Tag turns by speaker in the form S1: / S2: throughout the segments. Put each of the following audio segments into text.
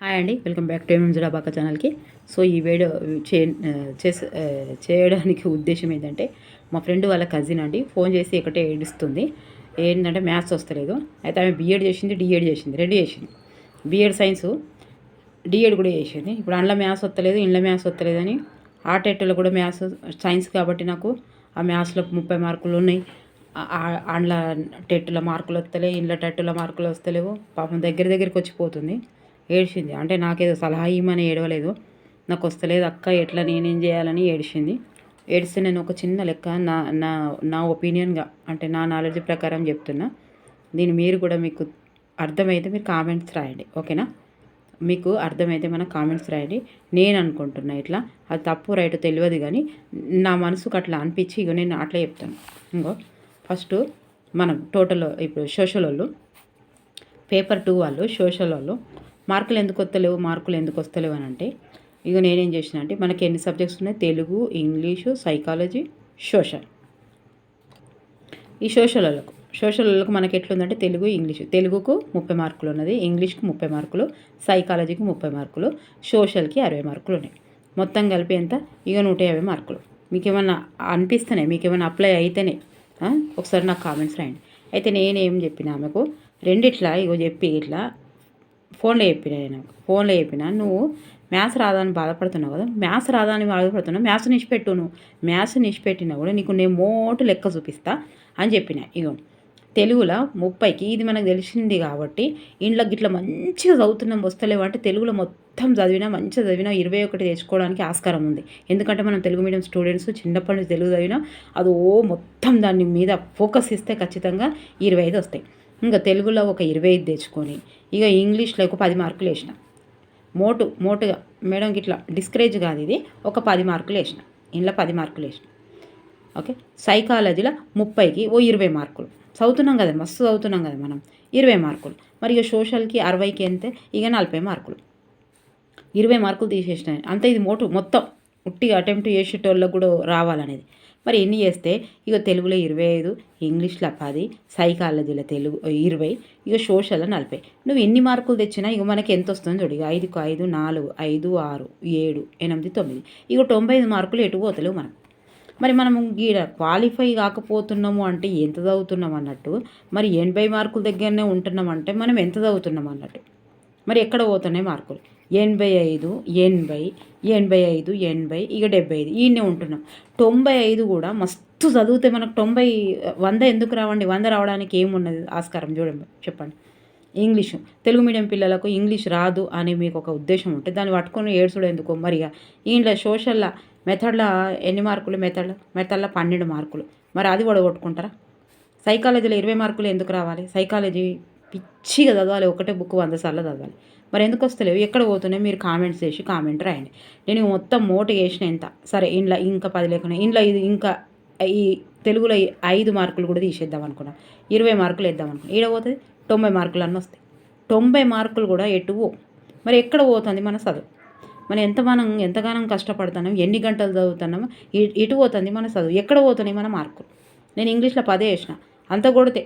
S1: Hi అండి welcome back to MM జుడాబాక ఛానల్కి. సో ఈ వీడియో చే చేయడానికి ఉద్దేశం ఏంటంటే మా ఫ్రెండ్ వాళ్ళ కజిన్ అండి ఫోన్ చేసి ఒకటే ఏడుస్తుంది. ఏంటంటే మ్యాథ్స్ వస్తలేదు. అయితే ఆమె బీఎడ్ చేసింది డిఎడ్ చేసింది రెండు చేసింది. బీఎడ్ సైన్స్ డిఎడ్ కూడా చేసింది. ఇప్పుడు అందులో మ్యాథ్స్ వస్తలేదు ఇంట్లో మ్యాథ్స్ వస్తలేదు అని ఆ కూడా మ్యాథ్స్ సైన్స్ కాబట్టి నాకు ఆ మ్యాథ్స్లో ముప్పై మార్కులు ఉన్నాయి. అందులో టెట్టుల మార్కులు వస్తలే ఇంట్లో టెట్టుల మార్కులు వస్తలేవు. పాపం దగ్గర దగ్గరికి వచ్చిపోతుంది. ఏడ్చింది. అంటే నాకేదో సలహా ఇవ్వమని ఏడవలేదు. నాకు వస్తలేదు అక్క ఎట్లా నేనేం చేయాలని ఏడిచింది. ఏడిస్తే నేను ఒక చిన్న లెక్క నా నా నా ఒపీనియన్గా అంటే నా నాలెడ్జ్ ప్రకారం చెప్తున్నా. దీన్ని మీరు కూడా మీకు అర్థమైతే మీరు కామెంట్స్ రాయండి. ఓకేనా? మీకు అర్థమైతే మన కామెంట్స్ రాయండి. నేను అనుకుంటున్నా ఇట్లా. అది తప్పు రైట్ తెలియదు కానీ నా మనసుకు అట్లా అనిపించి ఇక నేను అట్లా చెప్తాను. ఇంకో ఫస్ట్ మనం టోటల్ ఇప్పుడు సోషల్ వాళ్ళు పేపర్ టూ వాళ్ళు సోషల్ వాళ్ళు మార్కులు ఎందుకు వస్తలేవు మార్కులు ఎందుకు వస్తలేవు అని అంటే ఇక నేనేం చేసిన అంటే మనకి ఎన్ని సబ్జెక్ట్స్ ఉన్నాయి? Telugu English psychology social. ఈ సోషల్లకు సోషల్లకు మనకి ఎట్లుందంటే తెలుగు ఇంగ్లీషు. తెలుగుకు ముప్పై మార్కులు ఉన్నది ఇంగ్లీష్కు ముప్పై మార్కులు సైకాలజీకి ముప్పై మార్కులు సోషల్కి అరవై మార్కులు ఉన్నాయి. మొత్తం కలిపి ఎంత? ఇక నూట యాభై మార్కులు. మీకు ఏమన్నా అనిపిస్తేనే మీకు ఏమైనా అప్లై అయితేనే ఒకసారి నాకు కామెంట్స్ రాయండి. అయితే నేనేం చెప్పిన ఆమెకు రెండిట్లా ఇగో చెప్పి ఇట్లా ఫోన్లో చెప్పిన నేను. ఫోన్లో చెప్పిన నువ్వు మ్యాథ్స్ రాదని బాధపడుతున్నావు కదా మ్యాథ్స్ రాదని బాధపడుతున్నావు మ్యాథ్స్ నిష్పెట్టు నువ్వు. మ్యాథ్స్ నిష్పెట్టినా కూడా నీకు నేను మోటు లెక్క చూపిస్తా అని చెప్పిన. ఇగో తెలుగులో ముప్పైకి ఇది మనకు తెలిసింది కాబట్టి ఇంట్లో గిట్ల మంచిగా చదువుతున్నాం వస్తలేవు అంటే తెలుగులో మొత్తం చదివినా మంచిగా చదివినా ఇరవై ఒకటి తెచ్చుకోవడానికి ఆస్కారం ఉంది. ఎందుకంటే మనం తెలుగు మీడియం స్టూడెంట్స్ చిన్నప్పటి నుంచి తెలుగు చదివినా అది ఓ మొత్తం దాని మీద ఫోకస్ ఇస్తే ఖచ్చితంగా ఇరవై ఐదు వస్తాయి. ఇంకా తెలుగులో ఒక ఇరవై ఐదు తెచ్చుకొని ఇక ఇంగ్లీష్లో ఒక పది మార్కులు వేసిన. మోటు మోటుగా మేడంకి ఇట్లా డిస్కరేజ్ కాదు ఇది ఒక పది మార్కులు వేసిన. ఇంట్లో పది మార్కులు వేసిన. ఓకే? సైకాలజీలో ముప్పైకి ఓ ఇరవై మార్కులు. చదువుతున్నాం కదా మస్తు చదువుతున్నాం కదా మనం. ఇరవై మార్కులు. మరి ఇక సోషల్కి అరవైకి ఎంత ఇక నలభై మార్కులు. ఇరవై మార్కులు తీసేసిన. అంతే ఇది మోటు మొత్తం. ఉట్టిగా అటెంప్ట్ చేసేటోళ్ళకు కూడా రావాలనేది. మరి ఎన్ని చేస్తే? ఇక తెలుగులో ఇరవై ఐదు ఇంగ్లీష్లో పది సైకాలజీలో తెలుగు ఇరవై ఇక సోషల్లో నలభై. నువ్వు ఎన్ని మార్కులు తెచ్చినా ఇక మనకి ఎంత వస్తుంది చూడు. ఇక ఐదుకు ఐదు నాలుగు ఐదు ఆరు ఏడు ఎనిమిది తొమ్మిది. ఇక తొంభై ఐదు మార్కులు ఎటు పోతలేవు మనకు. మరి మనం గీడ క్వాలిఫై కాకపోతున్నాము అంటే ఎంత చదువుతున్నాం అన్నట్టు మరి ఎనభై మార్కుల దగ్గరనే ఉంటున్నాం అంటే మనం ఎంత చదువుతున్నాం అన్నట్టు. మరి ఎక్కడ పోతున్నాయి మార్కులు? ఎనభై ఐదు ఎనభై ఎనభై ఐదు ఎనభై ఇక డెబ్బై ఐదు. ఈయనే ఉంటున్నాం. తొంభై ఐదు కూడా మస్తు చదివితే మనకు తొంభై వంద ఎందుకు రావండి? వంద రావడానికి ఏమున్నది ఆస్కారం చూడండి చెప్పండి. ఇంగ్లీషు. తెలుగు మీడియం పిల్లలకు ఇంగ్లీష్ రాదు అని మీకు ఒక ఉద్దేశం ఉంటే దాన్ని పట్టుకొని ఏడ్చుడు ఎందుకు మరిగా ఇంట్లో సోషల్లో మెథడ్లో ఎన్ని మార్కులు? మెథడ్ మెథడ్లో పన్నెండు మార్కులు. మరి అది కూడా కొట్టుకుంటారా? సైకాలజీలో ఇరవై మార్కులు ఎందుకు రావాలి? సైకాలజీ పిచ్చిగా చదవాలి ఒకటే బుక్ వంద సార్లు చదవాలి. మరి ఎందుకు వస్తలేవు? ఎక్కడ పోతున్నాయి? మీరు కామెంట్స్ చేసి కామెంట్ రాయండి. నేను మొత్తం మోట వేసిన ఎంత? సరే ఇంట్లో ఇంకా పది లేకుండా ఇంట్లో ఇది ఇంకా ఈ తెలుగులో ఐదు మార్కులు కూడా తీసేద్దాం అనుకున్నా. ఇరవై మార్కులు వేద్దాం అనుకున్నా. ఈడ పోతుంది? తొంభై మార్కులు అన్నీ వస్తాయి. తొంభై మార్కులు కూడా ఎటు మరి ఎక్కడ పోతుంది మన చదువు? మనం ఎంత మనం ఎంతగానం కష్టపడుతున్నాం? ఎన్ని గంటలు చదువుతున్నామో ఇటు పోతుంది మన చదువు. ఎక్కడ పోతున్నాయి మన మార్కులు? నేను ఇంగ్లీష్లో పదే వేసిన అంత కొడితే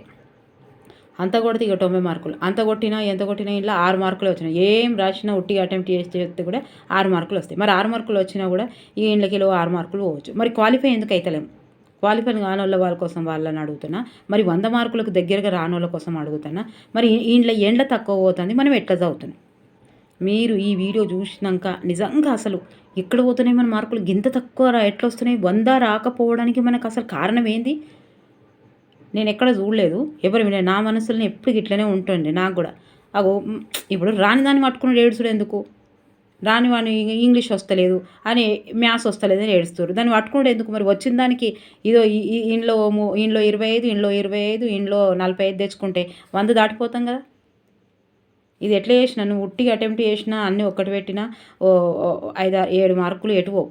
S1: అంత కొడితే ఇక తొంభై మార్కులు. అంత కొట్టినా ఎంత కొట్టినా ఇంట్లో ఆరు మార్కులు వచ్చినాయి. ఏం రాసినా ఉట్టిగా అటెంప్ట్ చేసి చేస్తే కూడా ఆరు మార్కులు వస్తాయి. మరి ఆరు మార్కులు వచ్చినా కూడా ఈ ఇండ్లకి ఆరు మార్కులు పోవచ్చు. మరి క్వాలిఫై ఎందుకు అవుతలేము క్వాలిఫై కాని వాళ్ళ వాళ్ళ కోసం వాళ్ళని అడుగుతున్నా. మరి వంద మార్కులకు దగ్గరగా రాని వాళ్ళ కోసం అడుగుతున్నా. మరి ఇంట్లో ఎండ్ల తక్కువ పోతుంది. మనం ఎట్లా చదువుతున్నాం? మీరు ఈ వీడియో చూసినాక నిజంగా అసలు ఎక్కడ పోతున్నాయి మన మార్కులు? గింత తక్కువ ఎట్లా వస్తున్నాయి? వంద రాకపోవడానికి మనకు అసలు కారణం ఏంది? నేను ఎక్కడ చూడలేదు. ఎవరు వినే నా మనసులో ఎప్పుడు ఇట్లనే ఉంటుంది నాకు కూడా. అగో ఇప్పుడు రాని దాన్ని పట్టుకుని ఏడుచుడు ఎందుకు? రాని వాడిని ఇంగ్లీష్ వస్తలేదు అని మ్యాథ్స్ వస్తలేదు అని ఏడుస్తారు దాన్ని పట్టుకుంటే ఎందుకు మరి? వచ్చిన దానికి ఇదో ఇంట్లో ఇంట్లో ఇరవై ఐదు ఇంట్లో ఇరవై ఐదు ఇంట్లో నలభై ఐదు తెచ్చుకుంటే వంద దాటిపోతాం కదా? ఇది ఎట్లా చేసినా? నువ్వు ఉట్టిగా అటెంప్ట్ చేసినా అన్నీ ఒక్కటి పెట్టినా ఐదు ఏడు మార్కులు ఎటువో.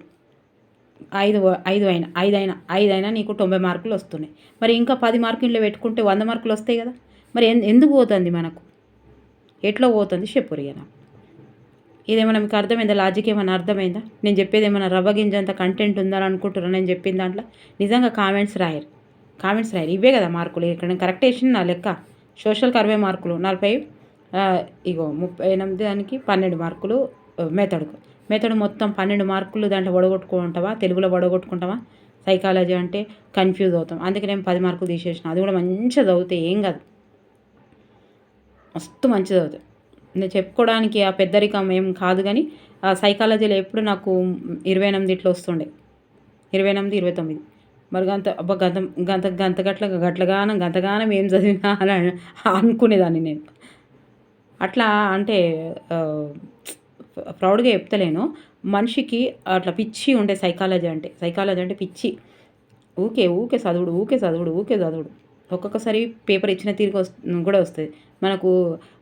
S1: ఐదు ఐదు అయినా ఐదు అయినా ఐదు అయినా నీకు తొంభై మార్కులు వస్తున్నాయి. మరి ఇంకా పది మార్కులు పెట్టుకుంటే వంద మార్కులు వస్తాయి కదా? మరి ఎందుకు పోతుంది మనకు? ఎట్లా పోతుంది చెప్పురిగా నాకు. ఇదేమైనా మీకు అర్థమైందా? లాజిక్ ఏమైనా అర్థమైందా? నేను చెప్పేది ఏమైనా రవ్వ గింజ అంత కంటెంట్ ఉందని అనుకుంటున్నా నేను చెప్పిన దాంట్లో నిజంగా కామెంట్స్ రాయరు. కామెంట్స్ రాయరు. ఇవే కదా మార్కులు. ఇక్కడ కరెక్ట్ వేసిన నా లెక్క. సోషల్కి అరవై మార్కులు నలభై ఇగో ముప్పై ఎనిమిది దానికి పన్నెండు మార్కులు మెథడ్కు మెథడ్ మొత్తం పన్నెండు మార్కులు దాంట్లో వడగొట్టుకుంటావా? తెలుగులో వడగొట్టుకుంటావా? సైకాలజీ అంటే కన్ఫ్యూజ్ అవుతాం. అందుకే నేను పది మార్కులు తీసేసిన. అది కూడా మంచిగా చదివితే ఏం కాదు. మస్తు మంచిది చదువుతాయి. నేను చెప్పుకోవడానికి ఆ పెద్దరికం ఏం కాదు కానీ ఆ సైకాలజీలో ఎప్పుడు నాకు ఇరవై ఎనిమిది ఇట్లా వస్తుండే. ఇరవై ఎనిమిది ఇరవై తొమ్మిది. మరి గంత అబ్బా గంత గంత గంత గట్ల గట్లగానం గంతగానం ఏం చదివినా అని అనుకునేదాన్ని నేను. అట్లా అంటే ప్రౌడ్గా చెప్తలేను. మనిషికి అట్లా పిచ్చి ఉండే సైకాలజీ అంటే సైకాలజీ అంటే పిచ్చి. ఊకే ఊకే చదువుడు ఊకే చదువుడు ఊకే చదువుడు. ఒక్కొక్కసారి పేపర్ ఇచ్చిన తిరిగి వస్ కూడా వస్తుంది. మనకు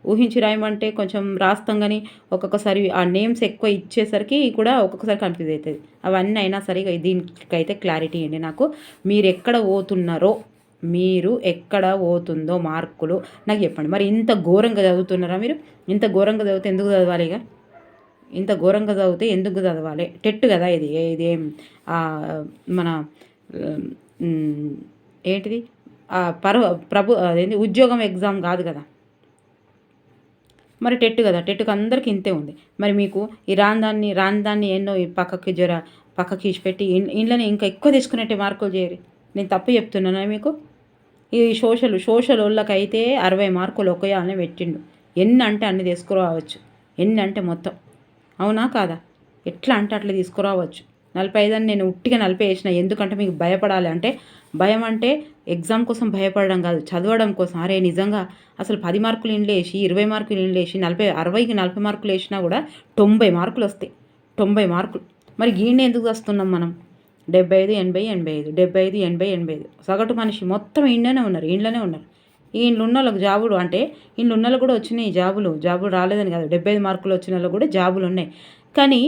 S1: ఊహించి రాయమంటే కొంచెం రాస్తాం కానీ ఒక్కొక్కసారి ఆ నేమ్స్ ఎక్కువ ఇచ్చేసరికి కూడా ఒక్కొక్కసారి కన్ఫ్యూజ్ అవుతుంది అవన్నీ అయినా సరే దీనికైతే క్లారిటీ అండి నాకు. మీరు ఎక్కడ పోతున్నారో మీరు ఎక్కడ పోతుందో మార్కులు నాకు చెప్పండి. మరి ఇంత ఘోరంగా చదువుతున్నారా మీరు? ఇంత ఘోరంగా చదివితే ఎందుకు చదవాలి ఇక ఇంత ఘోరంగా చదివితే ఎందుకు చదవాలి? టెట్ కదా ఇది ఇది ఏం? మన ఏంటిది? పర్వ ప్రభు అదేంటి ఉద్యోగం ఎగ్జామ్ కాదు కదా. మరి టెట్ కదా టెట్కు అందరికీ ఇంతే ఉంది. మరి మీకు ఈ రాందాన్ని దాన్ని దాన్ని ఎన్నో ఈ పక్కకి జ్వర పక్కకి ఇచ్చిపెట్టి ఇంట్లోనే ఇంకా ఎక్కువ తీసుకునేట్టు మార్కులు చేయరు. నేను తప్పు చెప్తున్నానా మీకు? ఈ సోషల్ సోషల్ వాళ్ళకైతే అరవై మార్కులు ఒకేయాలనే పెట్టిండు. ఎన్ని అంటే అన్ని తీసుకురావచ్చు. ఎన్ని అంటే మొత్తం. అవునా కాదా? ఎట్లా అంటే అట్లా తీసుకురావచ్చు. నలభై ఐదు అని నేను ఉట్టిగా నలభై వేసిన. ఎందుకంటే మీకు భయపడాలి. అంటే భయం అంటే ఎగ్జామ్ కోసం భయపడడం కాదు చదవడం కోసం. అరే నిజంగా అసలు పది మార్కులు ఇండ్లేసి ఇరవై మార్కులు ఇండ్లేసి నలభై అరవైకి నలభై మార్కులు వేసినా కూడా తొంభై మార్కులు వస్తాయి. తొంభై మార్కులు. మరి గీండి ఎందుకు వస్తున్నాం మనం? డెబ్బై ఐదు ఎనభై ఎనభై ఐదు. డెబ్బై ఐదు ఎనభై ఎనభై ఐదు. సగటు మనిషి మొత్తం ఇండ్లోనే ఉన్నారు ఇండ్లోనే ఉన్నారు. ఈ ఉన్న వాళ్ళకి జాబులు అంటే ఇండ్లు ఉన్న వాళ్ళకి కూడా వచ్చినాయి జాబులు. జాబులు రాలేదని కాదు. డెబ్బై ఐదు మార్కులు వచ్చిన వాళ్ళకి కూడా జాబులు ఉన్నాయి. కానీ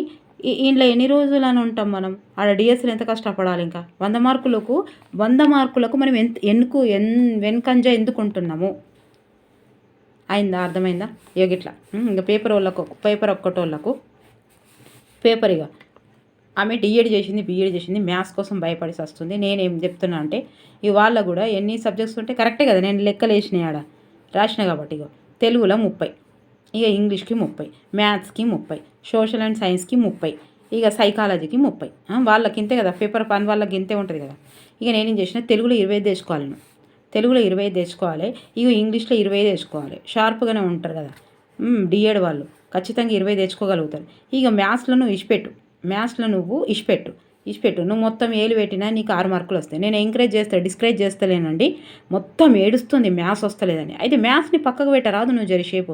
S1: ఈ ఇంట్లో ఎన్ని రోజులు అని ఉంటాం మనం? ఆడ డిఎస్ఎల్ ఎంత కష్టపడాలి ఇంకా? వంద మార్కులకు వంద మార్కులకు మనం ఎంత ఎందుకు ఎన్ వెనుకంజ ఎందుకు ఉంటున్నాము? అయిందా? అర్థమైందా? ఇక ఇట్లా ఇంకా పేపర్ వాళ్ళకు పేపర్ ఒక్కటోళ్ళకు. పేపర్ ఇక ఆమె డిఎడ్ చేసింది బీఎడ్ చేసింది మ్యాథ్స్ కోసం భయపడి వస్తుంది. నేనేం చెప్తున్నా అంటే ఇవాళ వాళ్ళ కూడా ఎన్ని సబ్జెక్ట్స్ ఉంటే కరెక్టే కదా నేను లెక్కలు వేసినాయి ఆడ. రాసిన కాబట్టి ఇక తెలుగులో ముప్పై ఇక ఇంగ్లీష్కి ముప్పై మ్యాథ్స్కి ముప్పై సోషల్ అండ్ సైన్స్కి ముప్పై ఇక సైకాలజీకి ముప్పై. వాళ్ళకి ఇంతే కదా పేపర్ పని వాళ్ళకి ఇంతే ఉంటుంది కదా. ఇక నేనేం చేసిన తెలుగులో ఇరవై తెచ్చుకోవాలను తెచ్చుకోవాలి తెలుగులో ఇరవై తెచ్చుకోవాలి ఇక ఇంగ్లీష్లో ఇరవై తెచ్చుకోవాలి షార్ప్గానే ఉంటారు కదా. డిఎడ్ వాళ్ళు ఖచ్చితంగా ఇరవై తెచ్చుకోగలుగుతారు ఇక మ్యాథ్స్లో నువ్వు ఇచ్చిపెట్టు. మ్యాథ్స్లో నువ్వు ఇష్పెట్టు. ఇచ్చిపెట్టు నువ్వు మొత్తం ఏలు పెట్టినా నీకు ఆరు మార్కులు వస్తాయి. నేను ఎంకరేజ్ చేస్తా డిస్కరేజ్ చేస్తలేనండి. మొత్తం ఏడుస్తుంది మ్యాథ్స్ వస్తలేదని. అయితే మ్యాథ్స్ని పక్కకు పెట్టరాదు నువ్వు జరిసేపు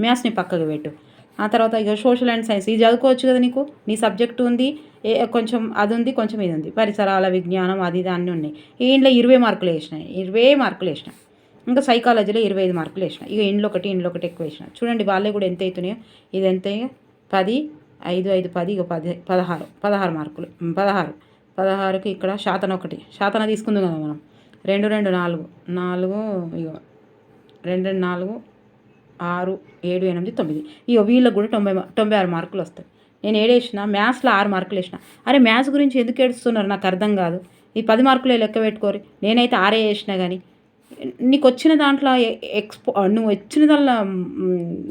S1: మ్యాథ్స్ని పక్కకు పెట్టు. ఆ తర్వాత ఇక సోషల్ అండ్ సైన్స్ ఇది చదువుకోవచ్చు కదా నీకు? నీ సబ్జెక్ట్ ఉంది ఏ కొంచెం అది ఉంది కొంచెం ఇది ఉంది. పరిసరాల విజ్ఞానం అది ఇది అన్నీ ఉన్నాయి. ఈ ఇంట్లో ఇరవై మార్కులు వేసినాయి ఇరవై మార్కులు వేసిన. ఇంకా సైకాలజీలో ఇరవై ఐదు మార్కులు వేసిన. ఇక ఇంట్లో ఒకటి ఇంట్లో ఒకటి ఎక్కువ వేసిన. చూడండి వాళ్ళే కూడా ఎంత అవుతున్నాయో. ఇది ఎంత పది ఐదు ఐదు పది ఇక పది పదహారు పదహారు మార్కులు. పదహారు. పదహారుకి ఇక్కడ శాతన ఒకటి. శాతన తీసుకుందాం కదా మనం. రెండు రెండు నాలుగు. నాలుగు ఇగో. రెండు రెండు నాలుగు ఆరు ఏడు ఎనిమిది తొమ్మిది. ఇక వీళ్ళకి కూడా తొంభై తొంభై ఆరు మార్కులు వస్తాయి. నేను ఏడేసిన మ్యాథ్స్లో ఆరు మార్కులు వేసిన. అరే మ్యాథ్స్ గురించి ఎందుకు ఏడుస్తున్నారు? నాకు అర్థం కాదు. ఈ పది మార్కులే లెక్క పెట్టుకోరు? నేనైతే ఆరే వేసిన కానీ నీకు వచ్చిన దాంట్లో ఎ- ఎక్స్పో నువ్వు వచ్చిన దాంట్లో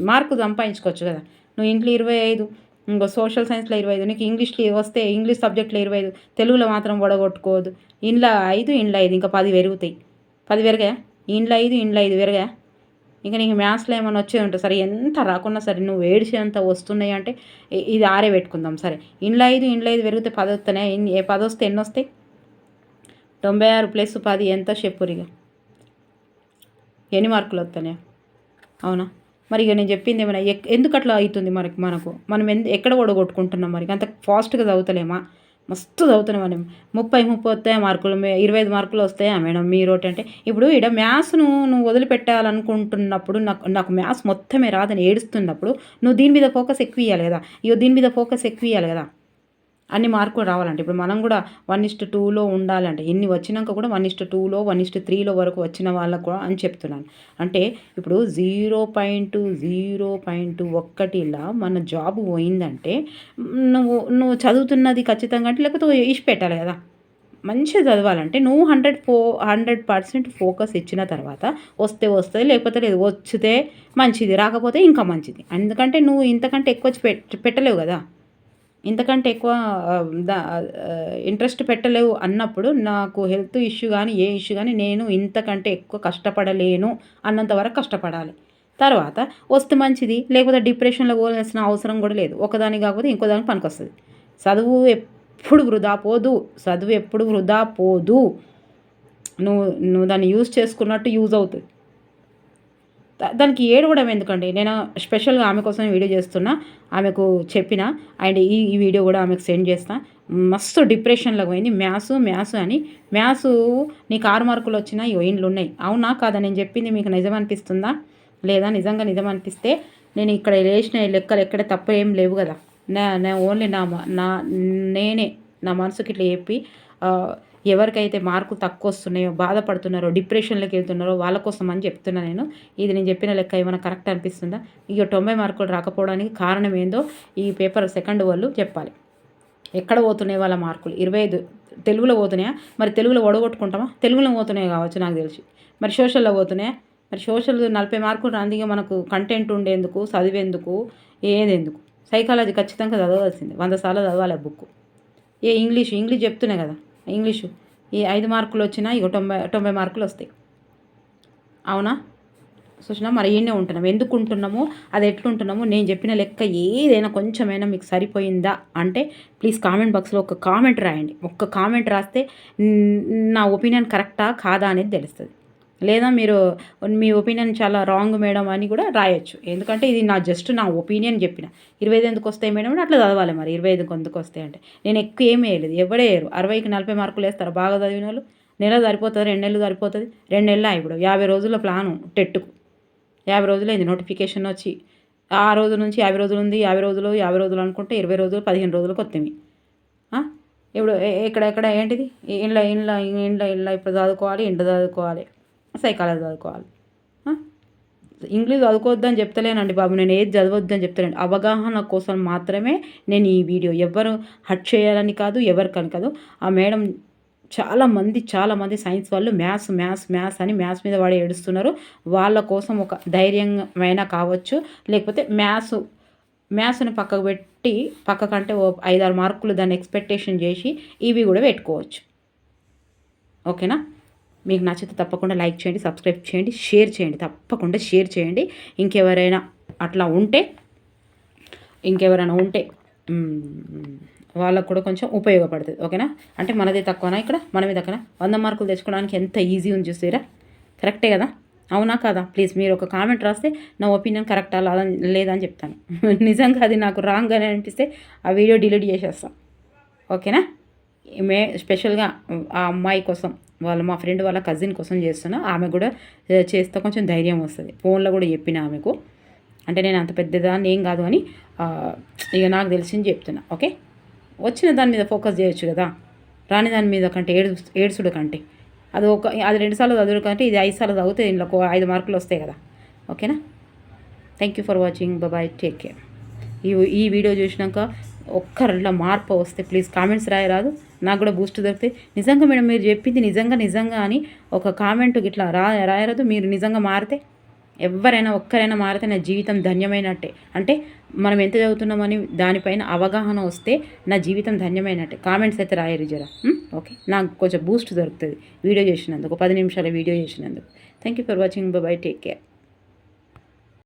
S1: మార్కు సంపాదించుకోవచ్చు కదా. నువ్వు ఇంట్లో ఇరవై ఐదు ఇంకో సోషల్ సైన్స్లో ఇరవై ఐదు నీకు ఇంగ్లీష్లో వస్తే ఇంగ్లీష్ సబ్జెక్ట్లో ఇరవై ఐదు తెలుగులో మాత్రం ఒడగొట్టుకోవద్దు ఇండ్ల ఐదు ఇండ్ల ఐదు. ఇంకా పది పెరుగుతాయి. పది పెరగా ఇండ్ల ఐదు ఇండ్ల ఐదు పెరగా ఇంకా నీకు మ్యాథ్స్లో ఏమైనా వచ్చేది ఉంటుంది సరే ఎంత రాకున్నా సరే నువ్వు ఏడిచేంత వస్తున్నాయి అంటే ఇది ఆరే పెట్టుకుందాం. సరే. ఇండ్ల ఐదు ఇండ్ల ఐదు పెరిగితే పది వస్తున్నాయి? ఏ పది వస్తే ఎన్ని వస్తాయి? తొంభై ఆరు ప్లస్ పది ఎంత చెప్పురిగా ఎన్ని మార్కులు వస్తున్నాయి? అవునా? మరి ఇక నేను చెప్పింది ఏమైనా ఎక్- ఎందుకు అట్లా అవుతుంది మనకి మనకు? మనం ఎందు ఎక్కడ ఓడగొట్టుకుంటున్నాం మరి? అంత ఫాస్ట్గా చదువుతలేమా? మస్తు చదువుతున్నాం మనం ముప్పై ముప్పై వస్తాయా మార్కులు? మే- ఇరవై ఐదు మార్కులు వస్తాయా మేడం మీరు ఒకటి అంటే? ఇప్పుడు ఇక్కడ మ్యాథ్స్ను నువ్వు వదిలిపెట్టాలనుకుంటున్నప్పుడు నాకు నాకు మ్యాథ్స్ మొత్తమే రాదని ఏడుస్తున్నప్పుడు నువ్వు దీని మీద ఫోకస్ ఎక్కువ ఇవ్వాలి కదా? ఇక దీని మీద ఫోకస్ ఎక్కువ ఇవ్వాలి కదా? అన్ని మార్కులు రావాలంటే. ఇప్పుడు మనం కూడా వన్ ఇస్ట్ టూలో ఉండాలంటే ఎన్ని వచ్చినాక కూడా వన్ ఇస్ట్ టూలో వన్ ఇస్ట్ త్రీలో వరకు వచ్చిన వాళ్ళకు కూడా అని చెప్తున్నాను. అంటే ఇప్పుడు జీరో పాయింట్ జీరో పాయింట్ ఒక్కటిలా మన జాబ్ పోయిందంటే నువ్వు నువ్వు చదువుతున్నది ఖచ్చితంగా అంటే లేకపోతే ఇష్ పెట్టాలి కదా. మంచిగా చదవాలంటే నువ్వు హండ్రెడ్ ఫో హండ్రెడ్ పర్సెంట్ ఫోకస్ ఇచ్చిన తర్వాత వస్తే వస్తుంది లేకపోతే లేదు వచ్చితే మంచిది రాకపోతే ఇంకా మంచిది. ఎందుకంటే నువ్వు ఇంతకంటే ఎక్కువ పెట్ పెట్టలేవు కదా. ఇంతకంటే ఎక్కువ ఇంట్రెస్ట్ పెట్టలేవు అన్నప్పుడు నాకు హెల్త్ ఇష్యూ కానీ ఏ ఇష్యూ కానీ నేను ఇంతకంటే ఎక్కువ కష్టపడలేను అన్నంత వరకు కష్టపడాలి. తర్వాత వస్తే మంచిది లేకపోతే డిప్రెషన్లో పోవాల్సిన అవసరం కూడా లేదు. ఒకదాని కాకపోతే ఇంకో దానికి పనికొస్తుంది. చదువు ఎప్పుడు వృధా పోదు చదువు ఎప్పుడు వృధా పోదు. నువ్వు నువ్వు దాన్ని యూజ్ చేసుకున్నట్టు యూజ్ అవుతుంది. దానికి ఏడవడం ఎందుకండి? నేను స్పెషల్గా ఆమె కోసం వీడియో చేస్తున్నా ఆమెకు చెప్పిన అండ్ ఈ ఈ వీడియో కూడా ఆమెకు సెండ్ చేస్తా. మస్తు డిప్రెషన్లో పోయింది. మ్యాథ్స్ మ్యాథ్స్ అని. మ్యాథ్స్ నీకు ఆరు మార్కులు వచ్చినా ఇండ్లు ఉన్నాయి. అవునా కాదా? నేను చెప్పింది మీకు నిజం అనిపిస్తుందా లేదా? నిజంగా నిజం అనిపిస్తే నేను ఇక్కడ వేసిన లెక్కలు ఎక్కడ తప్ప ఏం లేవు కదా. నా నా ఓన్లీ నా నా నేనే నా మనసుకి ఇట్లా చెప్పి ఎవరికైతే మార్కులు తక్కువ వస్తున్నాయో బాధపడుతున్నారో డిప్రెషన్లోకి వెళ్తున్నారో వాళ్ళ కోసం అని చెప్తున్నా నేను. ఇది నేను చెప్పిన లెక్క ఏమైనా కరెక్ట్ అనిపిస్తుందా? ఇక తొంభై మార్కులు రాకపోవడానికి కారణం ఏందో ఈ పేపర్ సెకండ్ వాళ్ళు చెప్పాలి. ఎక్కడ పోతున్నాయి వాళ్ళ మార్కులు? ఇరవై ఐదు తెలుగులో పోతున్నాయా? మరి తెలుగులో ఒడగొట్టుకుంటామా? తెలుగులో పోతున్నాయి కావచ్చు నాకు తెలిసి. మరి సోషల్లో పోతున్నాయా? మరి సోషల్ నలభై మార్కులు రాందిగా మనకు కంటెంట్ ఉండేందుకు చదివేందుకు ఏదెందుకు? సైకాలజీ ఖచ్చితంగా చదవాల్సిందే. వంద సార్లు చదవాలి బుక్ ఏ ఇంగ్లీష్ ఇంగ్లీష్ చెప్తున్నాయి కదా. ఇంగ్లీషు. ఈ ఐదు మార్కులు వచ్చినా ఇక తొంభై తొంభై మార్కులు వస్తాయి. అవునా? చూసినా మరి ఈయనే ఉంటున్నాము ఎందుకు ఉంటున్నాము? అది ఎట్లుంటున్నాము? నేను చెప్పిన లెక్క ఏదైనా కొంచెమైనా మీకు సరిపోయిందా అంటే ప్లీజ్ కామెంట్ బాక్స్లో ఒక కామెంట్ రాయండి. ఒక్క కామెంట్ రాస్తే నా ఒపీనియన్ కరెక్టా కాదా అనేది తెలుస్తుంది. లేదా మీరు మీ ఒపీనియన్ చాలా రాంగ్ మేడం అని కూడా రాయొచ్చు. ఎందుకంటే ఇది నా జస్ట్ నా ఒపీనియన్ చెప్పిన. ఇరవై ఐదు ఎందుకు వస్తాయి మేడం అట్లా చదవాలి మరి. ఇరవై ఐదుకి ఎందుకు వస్తాయి అంటే. నేను ఎక్కువ ఏమీ వేయలేదు. ఎవడే వేయరు. అరవైకి నలభై మార్కులు వేస్తారు. బాగా చదివిన వాళ్ళు నెల సరిపోతుంది రెండు నెలలు సరిపోతుంది రెండు నెలలు ఇప్పుడు. యాభై రోజుల ప్లాను టెట్టుకు. యాభై రోజులు అయింది నోటిఫికేషన్ వచ్చి. ఆ రోజు నుంచి యాభై రోజులు ఉంది యాభై రోజులు యాభై రోజులు అనుకుంటే ఇరవై రోజులు పదిహేను రోజులకు వస్తాయి ఇప్పుడు ఇక్కడ ఎక్కడ ఏంటిది? ఇంట్లో ఇంట్లో ఇంట్లో ఇంట్లో ఇప్పుడు చదువుకోవాలి ఇంట్లో చదువుకోవాలి. సైకాలజీ చదువుకోవాలి. ఇంగ్లీష్ చదువుకోవద్దని చెప్తలేనండి బాబు నేను ఏది చదవద్దని చెప్తానండి అవగాహన కోసం మాత్రమే నేను ఈ వీడియో ఎవరు హట్ చేయాలని కాదు ఎవరికని కాదు. ఆ మేడం చాలామంది చాలామంది సైన్స్ వాళ్ళు మ్యాథ్స్ మ్యాథ్స్ మ్యాథ్స్ అని మ్యాథ్స్ మీద వాడి ఏడుస్తున్నారు. వాళ్ళ కోసం ఒక ధైర్యమైన కావచ్చు లేకపోతే మ్యాథ్స్ మ్యాథ్స్ని పక్కకు పెట్టి పక్కకంటే ఓ ఐదారు మార్కులు దాన్ని ఎక్స్పెక్టేషన్ చేసి ఇవి కూడా పెట్టుకోవచ్చు. ఓకేనా? మీకు నచ్చితే తప్పకుండా లైక్ చేయండి సబ్స్క్రైబ్ చేయండి షేర్ చేయండి తప్పకుండా షేర్ చేయండి. ఇంకెవరైనా అట్లా ఉంటే ఇంకెవరైనా ఉంటే వాళ్ళకు కూడా కొంచెం ఉపయోగపడుతుంది. ఓకేనా? అంటే మనదే తక్కువనా ఇక్కడ? మనమే తక్కువనా? వంద మార్కులు తెచ్చుకోవడానికి ఎంత ఈజీ ఉంది చూసారా? కరెక్టే కదా? అవునా కాదా? ప్లీజ్ మీరు ఒక కామెంట్ రాస్తే నా ఒపీనియన్ కరెక్టా లేదని చెప్తాను. నిజంగా అది నాకు రాంగ్ అని అనిపిస్తే ఆ వీడియో డిలీట్ చేసేస్తాం ఓకేనా? మే స్పెషల్గా ఆ అమ్మాయి కోసం వాళ్ళ మా ఫ్రెండ్ వాళ్ళ కజిన్ కోసం చేస్తున్నా. ఆమె కూడా చేస్తే కొంచెం ధైర్యం వస్తుంది. ఫోన్లో కూడా చెప్పిన ఆమెకు. అంటే నేను అంత పెద్దదాన్ని ఏం కాదు అని ఇక నాకు తెలిసింది చెప్తున్నా. ఓకే? వచ్చిన దాని మీద ఫోకస్ చేయొచ్చు కదా? రాని దాని మీద కంటే ఏడు ఏడుసుడు కంటే. అది ఒక అది రెండు సార్లు చదువుడు కంటే ఇది ఐదు సార్లు చదివితే ఇంట్లో ఐదు మార్కులు వస్తాయి కదా? ఓకేనా? Thank you for watching. Bye. Take care. ఈ ఈ వీడియో చూసినాక ఒక్కరిలో మార్పు వస్తే ప్లీజ్ కామెంట్స్ రాయరాదు. నాకు కూడా బూస్ట్ దొరికితే నిజంగా మేడం మీరు చెప్పింది నిజంగా నిజంగా అని ఒక కామెంట్ ఇట్లా రా రాయరాదు. మీరు నిజంగా మారితే ఎవరైనా ఒక్కరైనా మారితే నా జీవితం ధన్యమైనట్టే. అంటే మనం ఎంత చదువుతున్నామని దానిపైన అవగాహన వస్తే నా జీవితం ధన్యమైనట్టే. కామెంట్స్ అయితే రాయరు జరా. ఓకే. నాకు కొంచెం బూస్ట్ దొరుకుతుంది. వీడియో చేసినందుకు పది నిమిషాల వీడియో చేసినందుకు. Thank you for watching bye take care